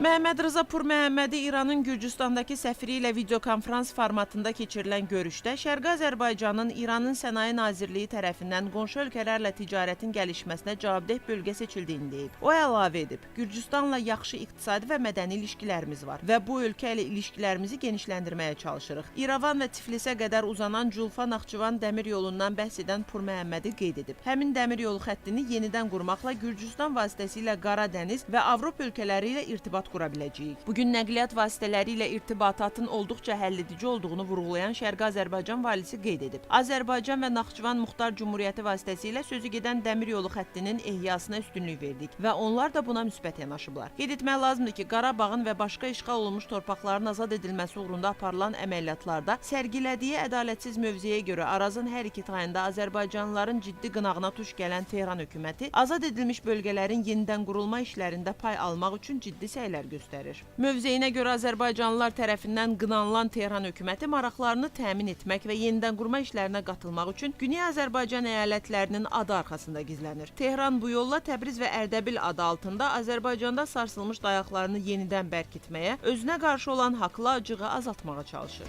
Məhəmməd Rıza Purməhəmmədi İranın Gürcüstandakı səfiri ilə videokonferans formatında keçirilən görüşdə Şərqi Azərbaycanın İranın Sənaye Nazirliyi tərəfindən qonşu ölkələrlə ticarətin gəlişməsinə cavabdeh bölgə seçildiyini deyib. O əlavə edib, Gürcüstanla yaxşı iqtisadi və mədəni ilişkilərimiz var və bu ölkə ilə ilişkilərimizi genişləndirməyə çalışırıq. İrəvan və Tiflisə qədər uzanan Culfa-Naxçıvan dəmir yolundan bəhs edən Purməhəmmədi qeyd edib. Həmin dəmir yolu xəttini yenidən qurmaqla Gürcüstan vasitəsilə Qara dəniz və Avropa ölkələri ilə irtibat qura biləcəyik. Bu gün nəqliyyat vasitələri ilə irtibatatın olduqca həlledici olduğunu vurğulayan Şərqi Azərbaycan valisi qeyd edib. Azərbaycan və Naxçıvan Muxtar Cümhuriyyəti vasitəsilə sözü gedən dəmir yolu xəttinin ehyasına üstünlük verdik və onlar da buna müsbət yanaşıblar. Qeyd etmək lazımdır ki, Qarabağın və başqa işğal olunmuş torpaqların azad edilməsi uğrunda aparılan əməliyyatlarda sərgilədiyi ədalətsiz mövzəyə görə Arazın hər iki tayında Azərbaycanlıların ciddi qınağına tuş gələn Tehran hökuməti azad edilmiş bölgələrin yenidən qurulma işlərində pay almaq üçün ciddi səylər göstərir. Mövzeyinə görə Azərbaycanlılar tərəfindən qınanılan Tehran hökuməti maraqlarını təmin etmək və yenidən qurma işlərinə qatılmaq üçün Güney Azərbaycan əyalətlərinin adı arxasında gizlənir. Tehran bu yolla Təbriz və Ərdəbil adı altında Azərbaycanda sarsılmış dayaqlarını yenidən bərkitməyə, özünə qarşı olan haqlı acığı azaltmağa çalışır.